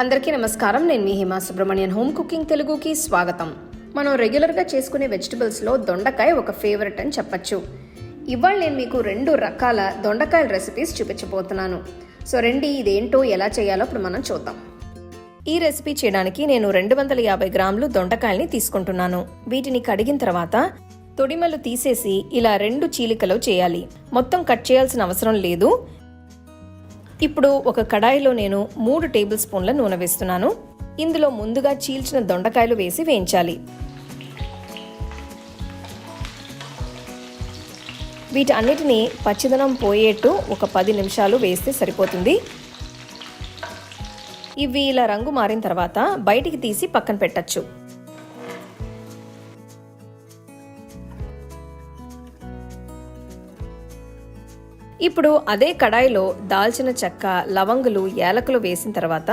అందరికీ నమస్కారం. నేను మీ హిమా సుబ్రహ్మణ్యన్. హోమ్ కుకింగ్ తెలుగుకి స్వాగతం. మనం రెగ్యులర్గా చేసుకునే వెజిటబుల్స్లో దొండకాయ ఒక ఫేవరెట్ అని చెప్పచ్చు. ఇవాళ నేను మీకు రెండు రకాల దొండకాయల రెసిపీస్ చూపించబోతున్నాను. సో రండి ఇదేంటో ఎలా చేయాలో ఇప్పుడు మనం చూద్దాం. ఈ రెసిపీ చేయడానికి నేను రెండు వందల యాభై గ్రాములు దొండకాయల్ని తీసుకుంటున్నాను. వీటిని కడిగిన తర్వాత తొడిమలు తీసేసి ఇలా రెండు చీలికలు చేయాలి. మొత్తం కట్ చేయాల్సిన అవసరం లేదు. ఇప్పుడు ఒక కడాయిలో నేను మూడు టేబుల్ స్పూన్ల నూనె వేస్తున్నాను. ఇందులో ముందుగా చీల్చిన దొండకాయలు వేసి వేయించాలి. వీటన్నిటిని పచ్చిదనం పోయేట్టు ఒక పది నిమిషాలు వేస్తే సరిపోతుంది. ఇవి ఇలా రంగు మారిన తర్వాత బయటికి తీసి పక్కన పెట్టచ్చు. ఇప్పుడు అదే కడాయిలో దాల్చిన చెక్క లవంగులు యాలకులు వేసిన తర్వాత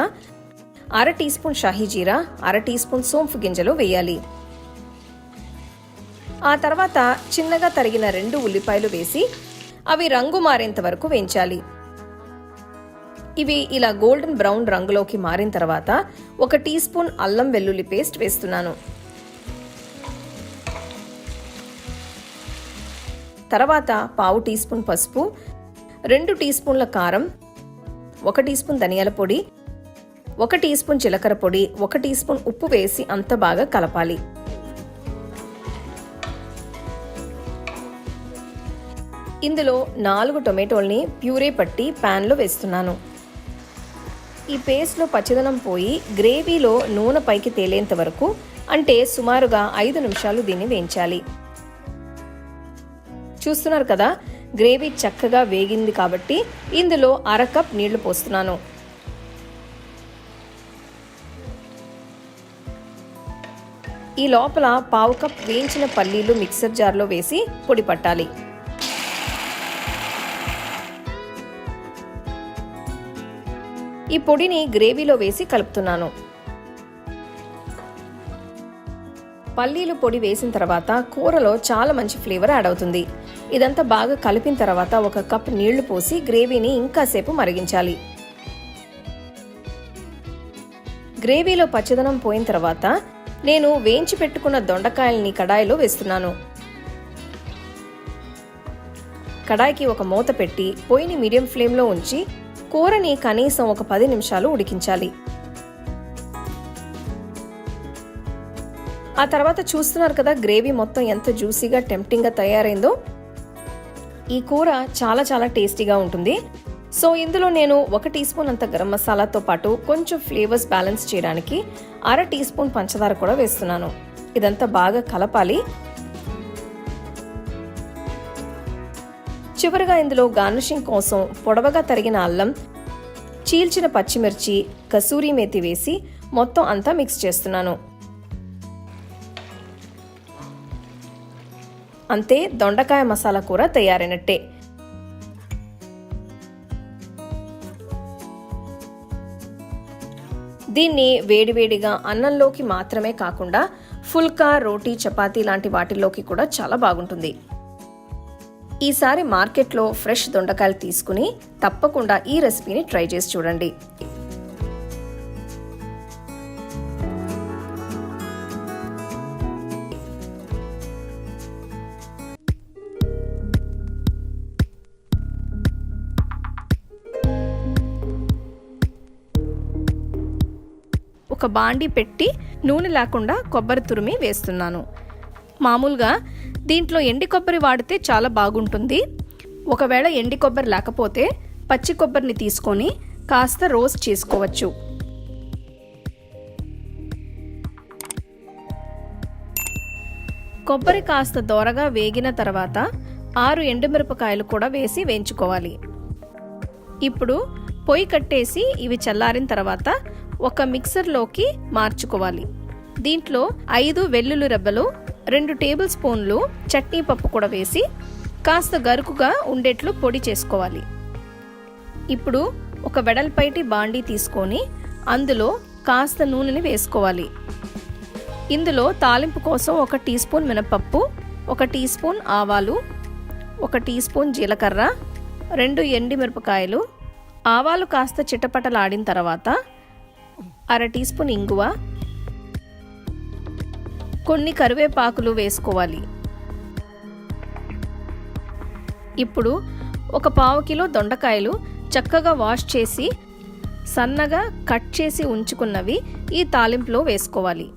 అర టీ స్పూన్ షాహీ జీరా అర టీ స్పూన్ సోంపు గింజలు వేయాలి. ఆ తర్వాత చిన్నగా తరిగిన రెండు ఉల్లిపాయలు వేసి అవి రంగు మారేంత వరకు వేయించాలి. ఇవి ఇలా గోల్డెన్ బ్రౌన్ రంగులోకి మారిన తర్వాత ఒక టీ స్పూన్ అల్లం వెల్లుల్లి పేస్ట్ వేస్తున్నాను. తర్వాత పావు టీ స్పూన్ పసుపు రెండు టీ స్పూన్ల కారం ఒక టీ స్పూన్ ధనియాల పొడి ఒక టీ స్పూన్ జీలకర్ర పొడి ఒక టీ స్పూన్ ఉప్పు వేసి అంత బాగా కలపాలి. ఇందులో నాలుగు టొమాటోల్ని ప్యూరే పట్టి ప్యాన్లో వేస్తున్నాను. ఈ పేస్ట్లో పచ్చదనం పోయి గ్రేవీలో నూనె పైకి తేలేంత వరకు అంటే సుమారుగా ఐదు నిమిషాలు దీన్ని వేయించాలి. చూస్తున్నారు కదా గ్రేవీ చక్కగా వేగింది కాబట్టి ఇందులో అర కప్ నీళ్ళు పోస్తున్నాను. ఈ లోపల పావు కప్ వేయించిన పల్లీలు మిక్సర్ జార్లో వేసి పొడి పట్టాలి. ఈ పొడిని గ్రేవీలో వేసి కలుపుతున్నాను. పల్లీలు పొడి వేసిన తర్వాత కూరలో చాలా మంచి ఫ్లేవర్ యాడ్ అవుతుంది. ఇదంతా బాగా కలిపిన తర్వాత ఒక కప్ నీళ్ళు పోసి గ్రేవీని ఇంకాసేపు మరిగించాలి. గ్రేవీలో పచ్చదనం పోయిన తర్వాత నేను వేయించి పెట్టుకున్న దొండకాయల్ని కడాయిలో వేస్తున్నాను. కడాయికి ఒక మూత పెట్టి పొయ్యిని మీడియం ఫ్లేమ్లో ఉంచి కూరని కనీసం ఒక పది నిమిషాలు ఉడికించాలి. ఆ తర్వాత చూస్తున్నారు కదా గ్రేవీ మొత్తం ఎంత జ్యూసీగా టెంప్టింగ్గా తయారైందో. ఈ కూర చాలా చాలా టేస్టీగా ఉంటుంది. సో ఇందులో నేను ఒక టీ స్పూన్ అంత గరం మసాలాతో పాటు కొంచెం ఫ్లేవర్స్ బ్యాలెన్స్ చేయడానికి అర టీ స్పూన్ పంచదార కూడా వేస్తున్నాను. ఇదంతా బాగా కలపాలి. చివరిగా ఇందులో గార్నిషింగ్ కోసం పొడవగా తరిగిన అల్లం చీల్చిన పచ్చిమిర్చి కసూరి మేతి వేసి మొత్తం అంతా మిక్స్ చేస్తున్నాను. అంతే దొండకాయ మసాలా కూర తయారైనట్టే. దీన్ని వేడివేడిగా అన్నంలోకి మాత్రమే కాకుండా ఫుల్కా రోటీ చపాతీ లాంటి వాటిల్లోకి కూడా చాలా బాగుంటుంది. ఈసారి మార్కెట్లో ఫ్రెష్ దొండకాయలు తీసుకుని తప్పకుండా ఈ రెసిపీని ట్రై చేసి చూడండి. ఒక బాండి పెట్టి నూనె లేకుండా కొబ్బరి తురిమి వేస్తున్నాను. మామూలుగా దీంట్లో ఎండి కొబ్బరి వాడితే చాలా బాగుంటుంది. ఒకవేళ ఎండి కొబ్బరి లేకపోతే పచ్చి కొబ్బరిని తీసుకొని కాస్త రోస్ట్ చేసుకోవచ్చు. కొబ్బరి కాస్త దోరగా వేగిన తర్వాత ఆరు ఎండుమిరపకాయలు కూడా వేసి వేయించుకోవాలి. ఇప్పుడు పొయ్యి కట్టేసి ఇవి చల్లారిన తర్వాత ఒక మిక్సర్లోకి మార్చుకోవాలి. దీంట్లో ఐదు వెల్లుల్లి రెబ్బలు రెండు టేబుల్ స్పూన్లు చట్నీ పప్పు కూడా వేసి కాస్త గరుకుగా ఉండేట్లు పొడి చేసుకోవాలి. ఇప్పుడు ఒక వెడల్పైటి బాండీ తీసుకొని అందులో కాస్త నూనెని వేసుకోవాలి. ఇందులో తాలింపు కోసం ఒక టీ స్పూన్ మినపప్పు ఒక టీ స్పూన్ ఆవాలు ఒక టీ స్పూన్ జీలకర్ర రెండు ఎండి మిరపకాయలు ఆవాలు కాస్త చిటపటలాడిన తర్వాత అర టీ స్పూన్ ఇంగువ. కొన్ని కరివేపాకులు వేసుకోవాలి. ఇప్పుడు ఒక పావు కిలో దొండకాయలు చక్కగా వాష్ చేసి సన్నగా కట్ చేసి ఉంచుకున్నవి ఈ తాలింపులో వేసుకోవాలి.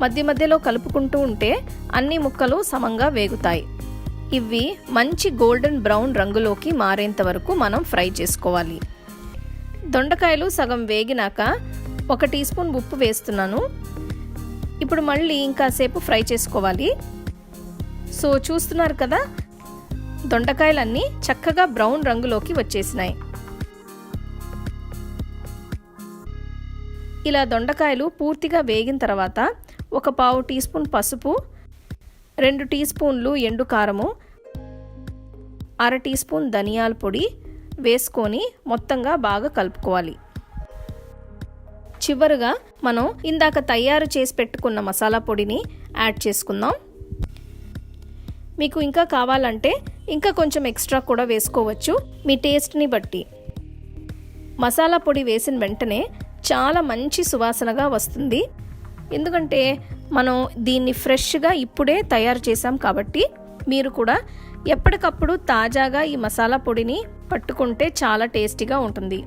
మధ్య మధ్యలో కలుపుకుంటూ ఉంటే అన్ని ముక్కలు సమంగా వేగుతాయి. ఇవి మంచి గోల్డెన్ బ్రౌన్ రంగులోకి మారేంత వరకు మనం ఫ్రై చేసుకోవాలి. దొండకాయలు సగం వేగినాక ఒక టీ స్పూన్ ఉప్పు వేస్తున్నాను. ఇప్పుడు మళ్ళీ ఇంకాసేపు ఫ్రై చేసుకోవాలి. సో చూస్తున్నారు కదా దొండకాయలన్నీ చక్కగా బ్రౌన్ రంగులోకి వచ్చేసినాయి. ఇలా దొండకాయలు పూర్తిగా వేగిన తర్వాత ఒక పావు టీ స్పూన్ పసుపు రెండు టీ స్పూన్లు ఎండు కారము అర టీ స్పూన్ ధనియాల పొడి వేసుకొని మొత్తంగా బాగా కలుపుకోవాలి. చివరగా మనం ఇందాక తయారు చేసి పెట్టుకున్న మసాలా పొడిని యాడ్ చేసుకుందాం. మీకు ఇంకా కావాలంటే ఇంకా కొంచెం ఎక్స్ట్రా కూడా వేసుకోవచ్చు. మీ టేస్ట్ని బట్టి. మసాలా పొడి వేసిన వెంటనే చాలా మంచి సువాసనగా వస్తుంది. ఎందుకంటే మనం దీన్ని ఫ్రెష్గా ఇప్పుడే తయారు చేసాం కాబట్టి మీరు కూడా ఎప్పటికప్పుడు తాజాగా ఈ మసాలా పొడిని పట్టుకుంటే చాలా టేస్టీగా ఉంటుంది.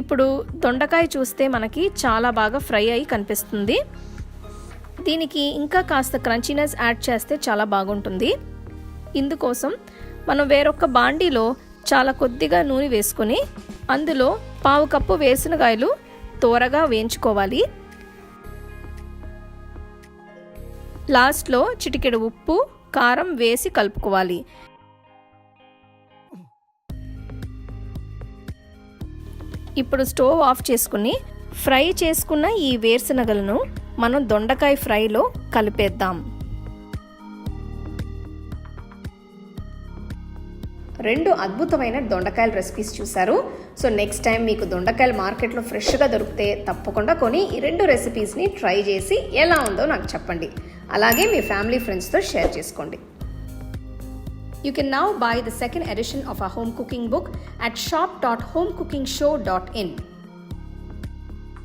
ఇప్పుడు దొండకాయ చూస్తే మనకి చాలా బాగా ఫ్రై అయి కనిపిస్తుంది. దీనికి ఇంకా కాస్త క్రంచీనెస్ యాడ్ చేస్తే చాలా బాగుంటుంది. ఇందుకోసం మనం వేరొక బాండీలో చాలా కొద్దిగా నూనె వేసుకొని అందులో పావు కప్పు వేసినకాయలు త్వరగా వేయించుకోవాలి. లాస్ట్లో చిటికెడు ఉప్పు కారం వేసి కలుపుకోవాలి. ఇప్పుడు స్టవ్ ఆఫ్ చేసుకుని ఫ్రై చేసుకున్న ఈ వేరుశనగలను మనం దొండకాయ ఫ్రైలో కలిపేద్దాం. రెండు అద్భుతమైన దొండకాయల రెసిపీస్ చూశారు. సో నెక్స్ట్ టైం మీకు దొండకాయలు మార్కెట్లో ఫ్రెష్గా దొరికితే తప్పకుండా కొని ఈ రెండు రెసిపీస్ని ట్రై చేసి ఎలా ఉందో నాకు చెప్పండి. అలాగే మీ ఫ్యామిలీ ఫ్రెండ్స్తో షేర్ చేసుకోండి You can now buy the second edition of our home cooking book at shop.homecookingshow.in.